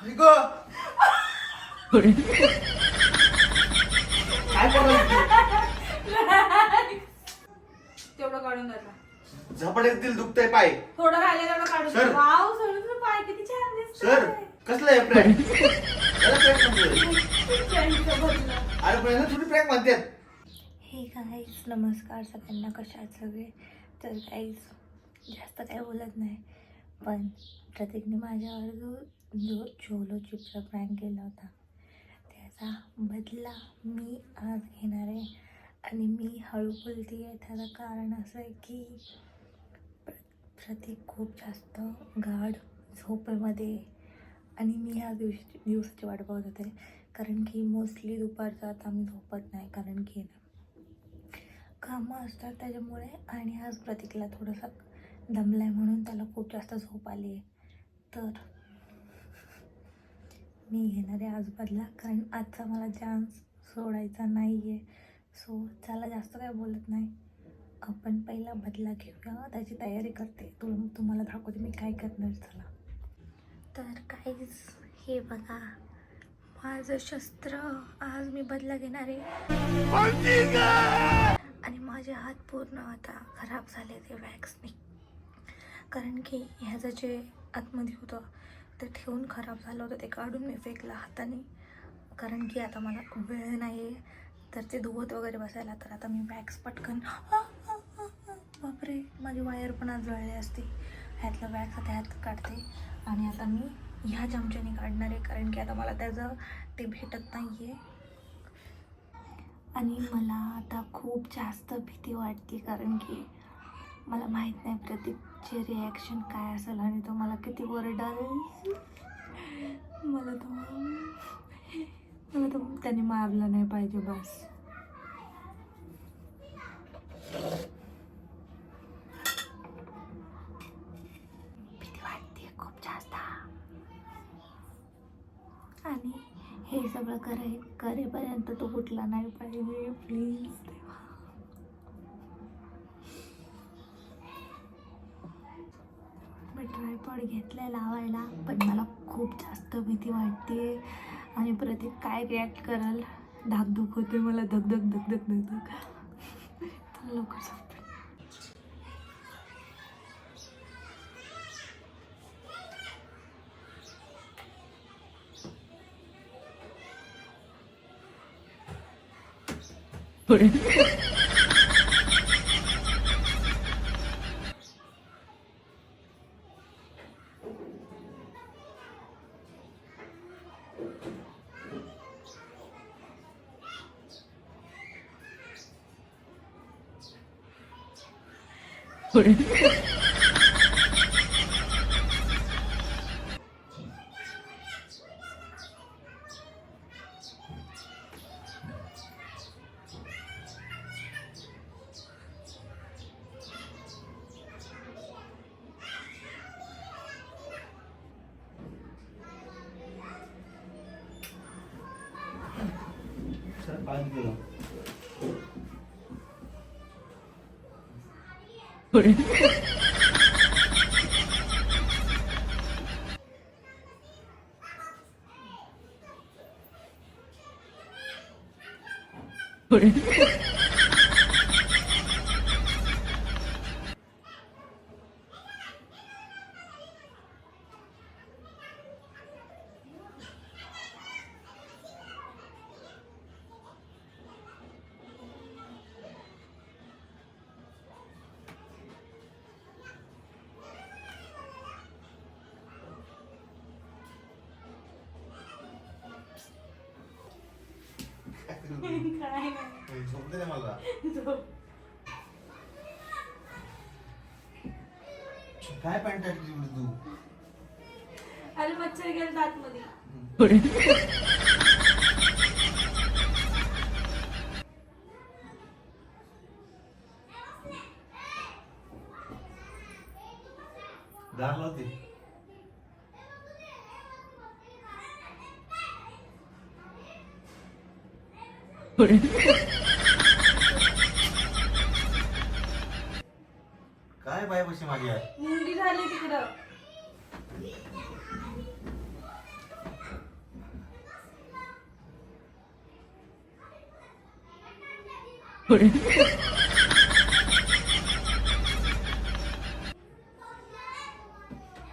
तेवढं काढून येतील दुखतंय पाय. थोडं राहिलं तेवढं काढून सर. वाव सर तुझं पाय किती छान सर दिसतोय. कसलं आहे. पण थोडी प्रँक म्हणतात. हे गाईज नमस्कार सगळ्यांना कशा आहेत सगळे? तर गाईज जास्त काय बोलत नाही. पण प्रत्येकने माझ्यावर जो जो चोलो चिपचा प्रँक केला होता त्याचा बदला मी आज घेणार आहे. आणि मी हळू बोलते आहे. त्याचं कारण असं आहे की प्र प्रतीक खूप जास्त गाढ झोपेमध्ये आणि मी ह्या दिवशी दिवसाची वाट बघत होते. कारण की मोस्टली दुपारचं आता आम्ही झोपत नाही कारण की ना कामं असतात त्याच्यामुळे. आणि आज प्रतीकला थोडंसं दमलं आहे म्हणून त्याला खूप जास्त झोप आली आहे. तर मी घेणार आहे आज बदला कारण आजचा मला चान्स सोडायचा नाही आहे सो त्याला जास्त काय बोलत नाही. आपण पहिला बदला घेऊया. त्याची तयारी करते. तू तुम्हाला दाखवते मी काय करणार चला तर काहीच हे बघा. माझं शस्त्र आज मी बदला घेणार आहे. आणि माझे हात पूर्ण आता खराब झाले ते वॅक्सने कारण की ह्याचं जे आतमध्ये होतं ते ठेवून खराब झालं होतं ते काढून मी फेकलं हाताने. कारण की आता मला वेळ नाही आहे तर ते धुवत वगैरे बसायला तर आता मी बॅग्स पटकन बापरे माझी वायर पण आज जळली असते. ह्यातलं बॅग्स आता ह्यात काढते. आणि आता मी ह्या चमच्याने काढणार आहे कारण की आता मला त्याचं ते भेटत नाही आहे आणि मला आता खूप जास्त भीती वाटते कारण की मला माहीत नाही चे रिॲक्शन काय असेल आणि तो मला किती ओरडाल मला तो मला तो त्याने मारला नाही पाहिजे बस. भीती वाटते खूप जास्त. आणि हे सगळं करे करेपर्यंत तो कुठला नाही पाहिजे प्लीज मी घेतला आहे लावायला पण मला खूप जास्त भीती वाटते आणि प्रतीक काय रिॲक्ट कराल? धाकधूक होते मला धगधग धगधग धगधग तर लवकर これ。 만들어. 그래. पाणी दिलं काय नाही. झोपते ना मला झोप. काय पॅन्ट टाकली एवढी तू अरे मच्छर गेलं आतमध्ये दार लावते काय बाय बशी माझी आहे मुंगी झाली तिकडं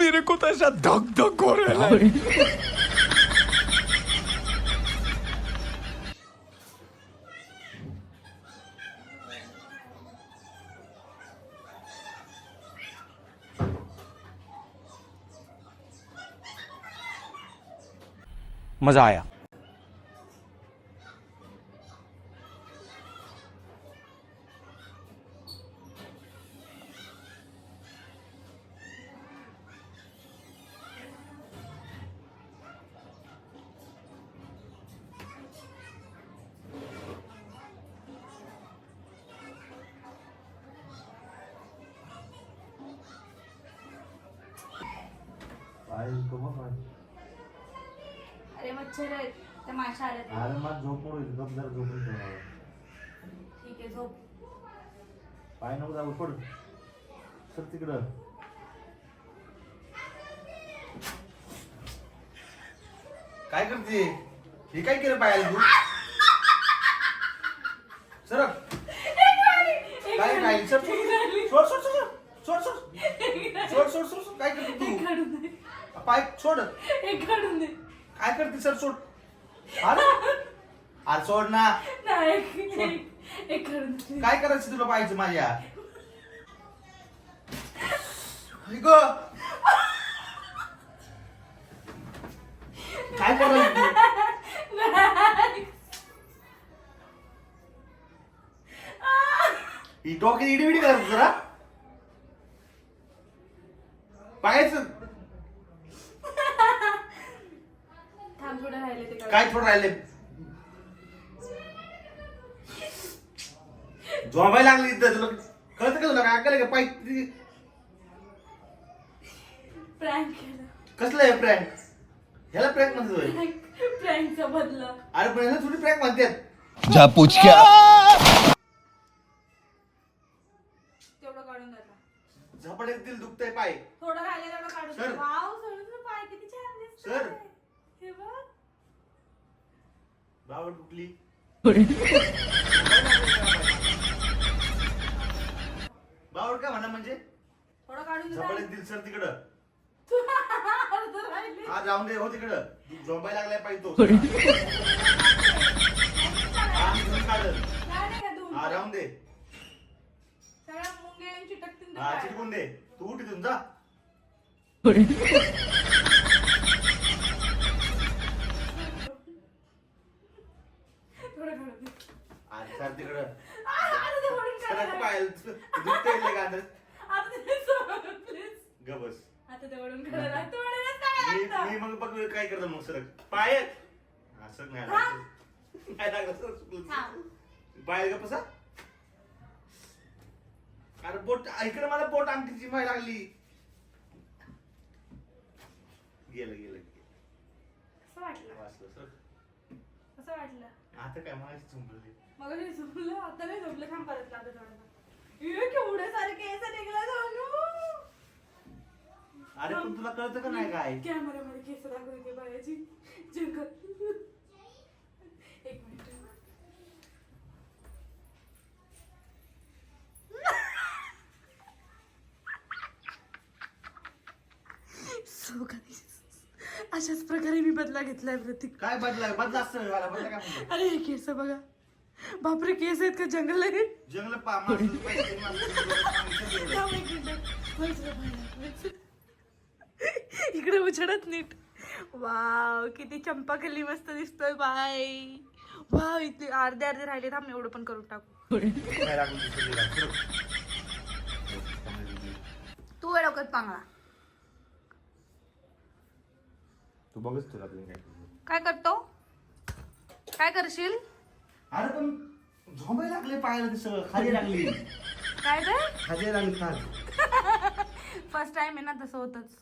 मेरे को तो ऐसा धक धक हो रहा है मज़ा आया Thank you. अरे मच्छर आहेत. त्या माशा आल्या. अरे मला झोप मोड गप जरा झोपून ठेव. ठीक आहे झोप. पाय नको जाऊ पड. सर तिकडं. काय करते? हे काय केलं पायाला तू? सर. काय काय सर सोड सोड सोड सोड सोड सोड. सोड सोड सोड काय करते तू? पाय सोड. एक काढून दे. काय करते सर सोड? अरे सोड ना. नाही दे. काय करायचं तुला पाहायचं माझ्या? गं. काय करायचं तू? नाही. ही डोकी इडी इडी करत जरा. पाहायचं थांब थोडं थोडं राहिले. झोमायला लागली इथं तुला कळतं का तुला? काय का? पाय प्रँक केलं. कसलं आहे प्रँक ह्याला प्रँक म्हणतोय प्रँक प्रँकचा बदला. अरे पण ह्याला थोडी प्रँक म्हणतात. जा पूछ क्या तेवढं काढून द्या झपड येतील दुखतंय पाय. थोडं राहिले तेवढं काढून सर. दे. वाव सोडून पाय किती छान दिसतोय. सर. हे बघ बावड कुठली? बावड काय म्हणा म्हणजे? थोडं काढून सर तिकडं. हा जाऊन दे हो तिकडं. झोपायला लागलाय पाहिजे तो. हा, मी काढल. धुवून? हा राहून दे. हा. चिटकून दे. तू उठ इथून जा. चाल तिकडं. सर पायल दुखतंय गांधर गबस आता ते मी मग बघ काय करतो मग सरक. पायत असं नाही काय लागलं सर पायल ग पसा. अरे बोट इकडे मला बोट अंगठीची माय लागली. गेलं गेलं. कसं वाटलं. आता काय माझी चुंबली मग झोपलं आता नाही झोपलं. थांब परत लागत थोडं केवढे सारे केस निघला जाणू अरे पण तुला कळतं का नाही काय? कॅमेरामध्ये केस दाखवते बायाची. जंगल. अशाच प्रकारे मी बदला घेतलाय प्रतीक. काय बदला? बदला असतं मला बदला काय म्हणतो अरे हे केस बघा. बापरे केस आहेत का? जंगल आहे. जंगल पा माणसं पैसे माणसं थांब एक मिनिट. व्हायचं बाहेर, व्हायचं. इकडे उछडत नीट. वाव किती चंपाकली मस्त दिसतोय बाय वाव इथले अर्धे अर्धे राहिले. थांब एवढं पण करून टाकू. काय लागलं नाही का? तू वेळ पांगळा. तू बघच तुला आपलं काय. काय करतो? काय करशील? अरे पण झोंबाय लागले पायाला ते सगळं खाली लागली. काय खाली लागली खाली. फर्स्ट टाइम आहे ना तसं होतच.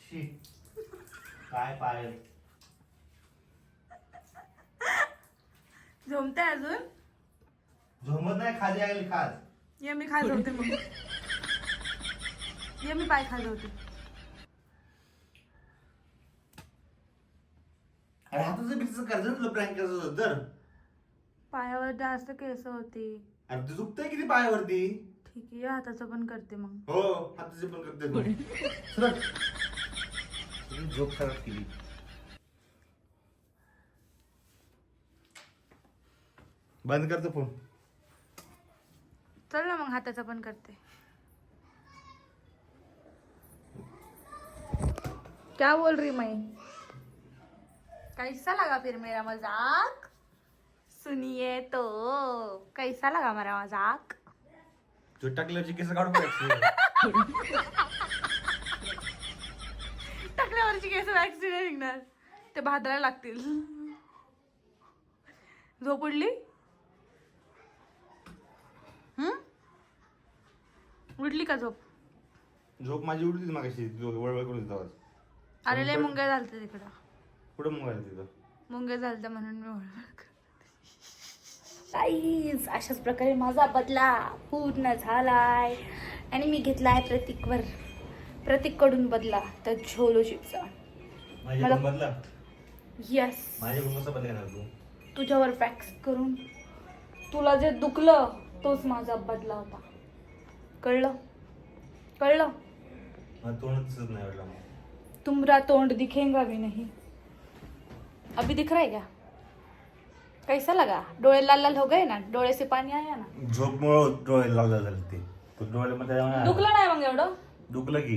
शी. काय पाय झोमते अजून? झोमत नाही खाली लागली खाज ये मी खाजवते मग ये मी पाय खाजवते अरे हाताचं बितीचं कर्ज तुला प्रँक करायचं होतं तर. पायावर जास्त केस होती. अरे तू दुखतंय किती पायावरती? ठीक आहे हाताचं पण करते मग. हो हाताचे पण करते तू. सरक. झोप खराब केली. बंद करतो फोन. चल ना मग हाताचं पण करते. क्या बोल रही मैं कैसा लगा फिर मेरा मजाक? सुनिए तो कैसा लगा मेरा मजाक? जो टाकल्याची केस काढून. टाकल्यावरची केस वॅक्सिन निघणार ते भाद्राला लागतील. झोप उडली? हम्म? उडली का झोप? झोप माझी उडली मागाशी वळवळ करून देतो आवाज अरे लय मुंगे झालते तिकडं. कुठं मग आहे तिथं? मुंगे झालते म्हणून मी ओळख काहीच अशाच प्रकारे माझा बदला पूर्ण झालाय. आणि मी घेतलाय प्रतीकवर. प्रतीककडून बदला तर झोलो चिपचा. माझ्या मला- पण बदला? यस माझ्या तू. तुझ्यावर फॅक्स करून तुला जे दुखलं तोच माझा बदला होता. कळलं? कळलं? मला तोंडच नाही वाटलं मग. तुमरा तोंड दिखेगा भी नहीं. अभी दिख रहा है क्या? कैसा लगा? डोळे लाल लाल हो गए ना? डोळे से पानी आया ना? झोपमुळं डोळे लावला झाले ते तो डोळ्यामध्ये आहे ना- दुखलं नाही मग एवढं? दुखलं की.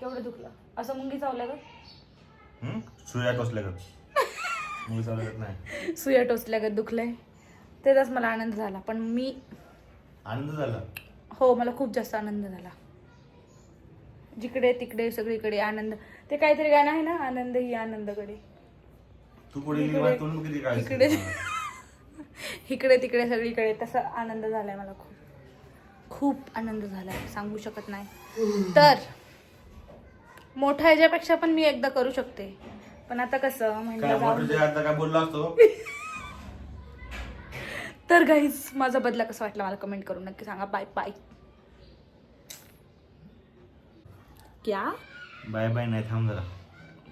केवढं दुखलं? असं मुंगी चावलं का हम्म? सुया टोचल्या का मुली चालत नाही. सुया टोचल्यागत दुखलंय. त्याचाच मला आनंद झाला पण मी आनंद झाला. हो मला खूप जास्त आनंद झाला. जिकडे तिकडे सगळीकडे आनंद. ते काहीतरी गाणं आहे ना आनंद ही आनंदकडे. तू पुढे किती काय इकडे. इकडे तिकडे सगळीकडे. तसा आनंद झालाय मला खूप. खूप आनंद झालाय सांगू शकत नाही. तर मोठ्या ह्याच्यापेक्षा पण मी एकदा करू शकते. पण आता कसं काय म्हणजे आता काय बोललो असतो? तर गाईज माझा बदला कसा वाटला मला कमेंट करून नक्की सांगा. बाय बाय क्या? बाय बाय नाही थांब जरा.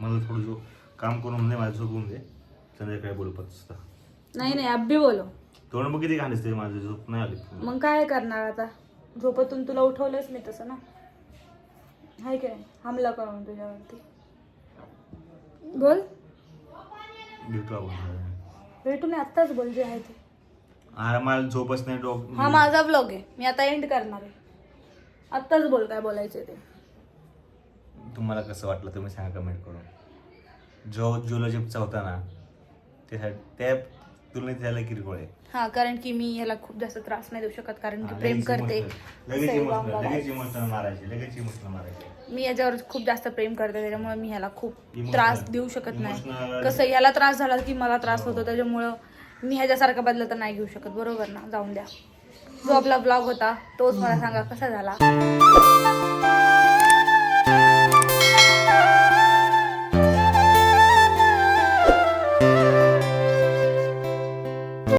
मला थोडं जो काम करून दे मला झोपून दे. संध्याकाळी बोलू पाच नाही नाही अब्बी बोलो. तोंड मग किती घाण दिसते माझं झोप नाही आली? मग काय करणार आता? झोपतून तुला उठवलंच मी तसं ना? हाय की नाही? हमला करून तुझ्यावरती. बोल. भेटू आपण. भेटू मी आत्ताच बोल जे आहे ते. अरे मला झोपच नाही डोक हा माझा ब्लॉग आहे मी आता एंड करणार आहे आत्ताच बोल काय बोलायचं ते तुम्हाला कसं वाटलं तुम्ही सांगा कमेंट करून जो ज्युलॉजिपचा होता ना त्यासाठी त्या तुलनेत त्याला किरकोळ आहे हा कारण की मी याला खूप जास्त त्रास नाही देऊ शकत कारण की हा, प्रेम लगेच करते emotional. लगेच इमोशनल बाबा. लगेच इमोशनल मारायचे लगेच इमोशनल मारायचे मी याच्यावर खूप जास्त प्रेम करते त्याच्यामुळे मी ह्याला खूप Emotional. त्रास देऊ शकत नाही Emotional. कसं याला त्रास झाला की मला त्रास होतो त्याच्यामुळं मी ह्याच्यासारखा बदला तर नाही घेऊ शकत बरोबर ना? जाऊन द्या. जो आपला ब्लॉग होता तोच मला सांगा कसा झाला?